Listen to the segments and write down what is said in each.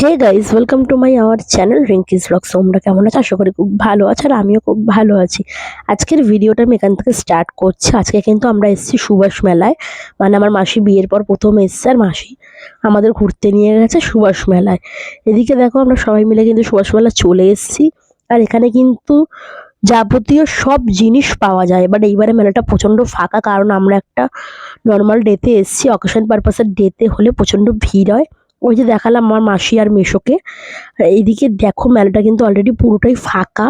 Hey guys welcome to my our channel Rinki's vlogs তোমরা কেমন আছো? আশা করি খুব ভালো আছো আর আমিও খুব ভালো আছি। আজকের ভিডিওটা আমি এখান থেকে স্টার্ট করছি। আজকে কিন্তু আমরা এসেছি সুভাষ মেলায়। মানে আমার মাসি বিয়ের পর প্রথম এসছে আর মাসি আমাদের ঘুরতে নিয়ে গেছে সুভাষ মেলায়। এদিকে দেখো আমরা সবাই মিলে কিন্তু সুভাষ মেলা চলে এসেছি। আর এখানে কিন্তু যাবতীয় সব জিনিস পাওয়া যায়। বাট এইবারে মেলাটা প্রচণ্ড ফাঁকা। কারণ আমরা একটা নর্মাল ডেতে এসেছি। অকেশন পারপাসের ডেতে হলে প্রচণ্ড ভিড় হয়। ওই যে দেখালাম আমার মাসি আর মেশোকে। এইদিকে দেখো মেলাটা কিন্তু অলরেডি পুরোটাই ফাঁকা।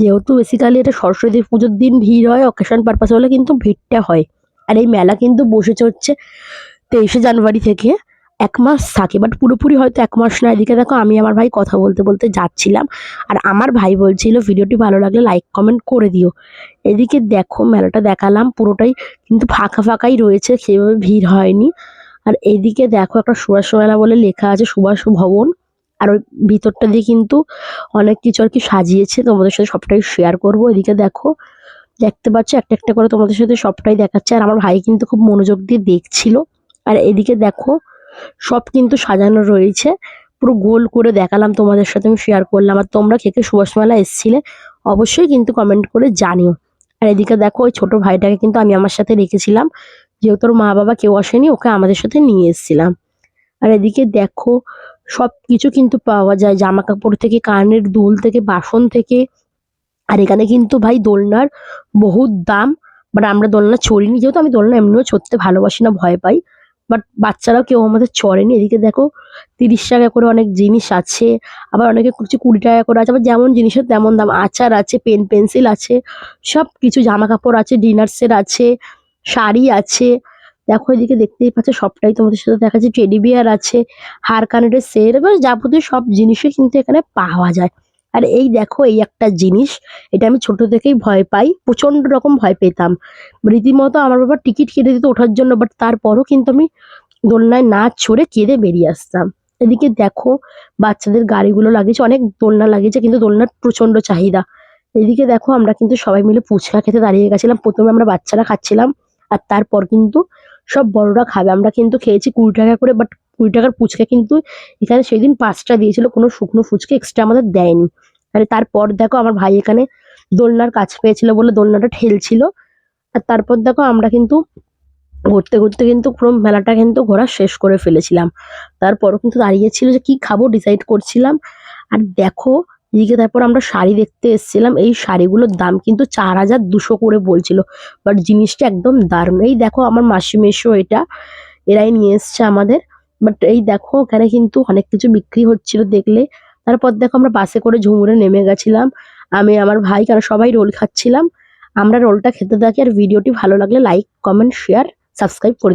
যেহেতু বেসিক্যালি এটা সরস্বতী পুজোর দিন ভিড় হয় অকেশন পারপাস হলে কিন্তু ভিড়টা হয়। আর এই মেলা কিন্তু বসেছে হচ্ছে তেইশে জানুয়ারি থেকে এক মাস থাকে। বাট পুরোপুরি হয়তো এক মাস না। এদিকে দেখো আমি আমার ভাই কথা বলতে বলতে যাচ্ছিলাম। আর আমার ভাই বলছিল, ভিডিওটি ভালো লাগলে লাইক কমেন্ট করে দিও। এদিকে দেখো মেলাটা দেখালাম, পুরোটাই কিন্তু ফাঁকা ফাঁকাই রয়েছে। সেভাবে ভিড় হয়নি। আর এইদিকে দেখো একটা সুভাষ মেলা বলে লেখা আছে, সুভাষ ভবন। আর ওই ভিতরটা দিয়ে কিন্তু অনেক কিছু আর কি সাজিয়েছে। তোমাদের সাথে সবটাই শেয়ার করব। এদিকে দেখো, দেখতে পাচ্ছ একটা একটা করে তোমাদের সাথে সবটাই দেখাচ্ছে। আর আমার ভাই কিন্তু খুব মনোযোগ দিয়ে দেখছিল। আর এদিকে দেখো, সব কিন্তু সাজানো রয়েছে। পুরো গোল করে দেখালাম তোমাদের সাথে, আমি শেয়ার করলাম। আর তোমরা কে কে সুভাষ মেলা এসেছিলে, অবশ্যই কিন্তু কমেন্ট করে জানিও। আর এদিকে দেখো, ওই ছোট ভাইটাকে কিন্তু আমি আমার সাথে রেখেছিলাম। যেহেতু ওর মা বাবা কেউ আসেনি, ওকে আমাদের সাথে নিয়ে এসেছিলাম। আর এদিকে দেখো সব কিছু কিন্তু পাওয়া যায়। জামা কাপড় থেকে, কানের দুল থেকে, বাসন থেকে। আর এখানে কিন্তু ভাই দোলনার বহুত দাম। বাট আমরা দোলনা চড়িনি। যেহেতু আমি দোলনা এমনিও চড়তে ভালোবাসি না, ভয় পাই। বাট বাচ্চারাও কেউ আমাদের চড়েনি। এদিকে দেখো, তিরিশ টাকা করে অনেক জিনিস আছে। আবার অনেকে কিছু কুড়ি টাকা করে আছে। আবার যেমন জিনিসের তেমন দাম। আচার আছে, পেন, পেন্সিল আছে সব কিছু জামা কাপড় আছে ডিনার সেট আছে। শাড়ি আছে। দেখো এদিকে দেখতেই পাচ্ছ, সবটাই তোমাদের সাথে দেখা যাচ্ছে টেডি বিয়ার আছে হার কানেরের সেট এবার যাবতীয় সব জিনিসই কিন্তু এখানে পাওয়া যায়। আর এই দেখো, এই একটা জিনিস, এটা আমি ছোট থেকেই ভয় পাই প্রচণ্ড রকম ভয় পেতাম। রীতিমতো আমার বাবা টিকিট কেটে দিত ওঠার জন্য বাট তারপরও কিন্তু আমি দোলনায় না চড়ে কেঁদে বেরিয়ে আসতাম। এদিকে দেখো, বাচ্চাদের গাড়িগুলো লাগিয়েছে, অনেক দোলনা লাগিয়েছে, কিন্তু দোলনার প্রচণ্ড চাহিদা। এদিকে দেখো, আমরা কিন্তু সবাই মিলে ফুচকা খেতে দাঁড়িয়ে গেছিলাম। প্রথমে আমরা বাচ্চারা খাচ্ছিলাম আর তারপর কিন্তু সব বড়রা খাবে। আমরা কিন্তু খেয়েছি কুড়ি টাকা করে বাট কুড়ি টাকার ফুচকা কিন্তু এখানে সেই দিন পাঁচটা দিয়েছিল, কোনো শুকনো ফুচকা এক্সট্রা আমাদের দেয়নি। তাহলে তারপর দেখো আমার ভাই এখানে দোলনার কাছ পেয়েছিল বলে দোলনাটা ঠেলছিল। আর তারপর দেখো আমরা কিন্তু ঘুরতে ঘুরতে কিন্তু পুরো মেলাটা কিন্তু ঘোরা শেষ করে ফেলেছিলাম। তারপরও কিন্তু দাঁড়িয়েছিল যে কি খাব ডিসাইড করছিলাম। আর দেখো এদিকে তারপর আমরা শাড়ি দেখতে এসেছিলাম। এই শাড়িগুলোর দাম কিন্তু চার হাজার দুশো করে বলছিল। বাট জিনিসটা একদম দারুণ। এই দেখো আমার মাসি মেশো এটা। এরাই নিয়ে এসছে আমাদের। বাট এই দেখো ওখানে কিন্তু অনেক কিছু বিক্রি হচ্ছিল দেখলে। তারপর দেখো আমরা বাসে করে ঝুমুরে নেমে গেছিলাম। আমি, আমার ভাই, কারণ সবাই রোল খাচ্ছিলাম। আমরা রোলটা খেতে থাকি আর ভিডিওটি ভালো লাগলে লাইক কমেন্ট শেয়ার সাবস্ক্রাইব করে।